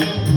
Thank you.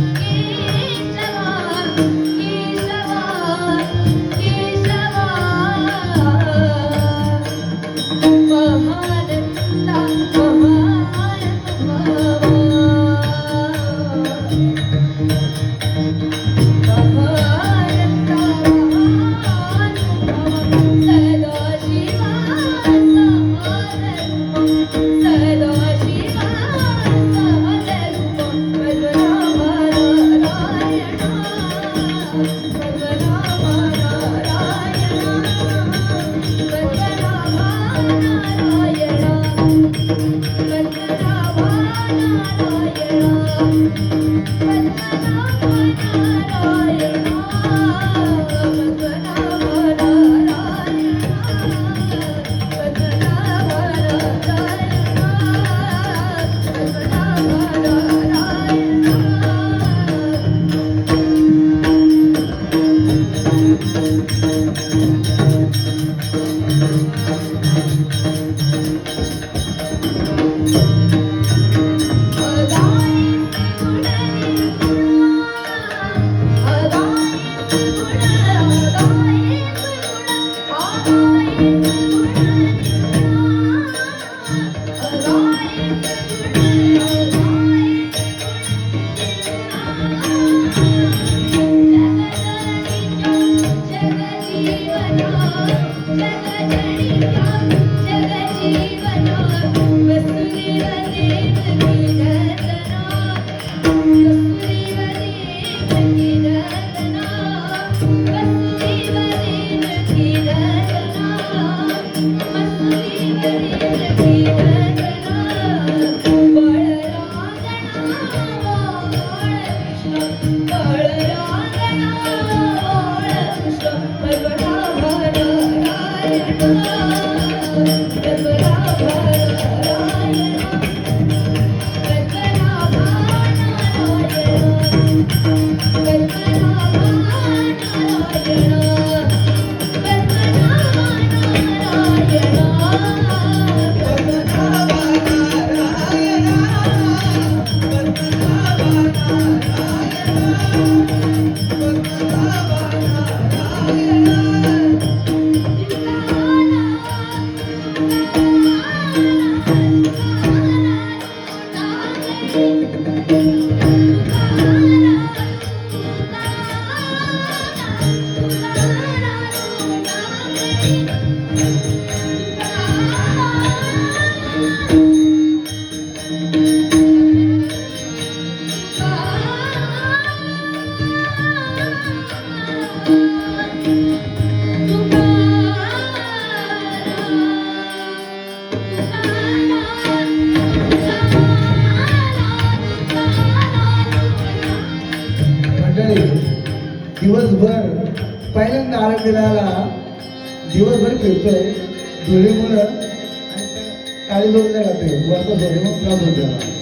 मंडळी दिवसभर पहिल्यांदा आळंदीला दिवसभर फिरतोय धुळे मुलं आणि काळी जोडल्या जाते वरचा सोडे मग त्रास होतो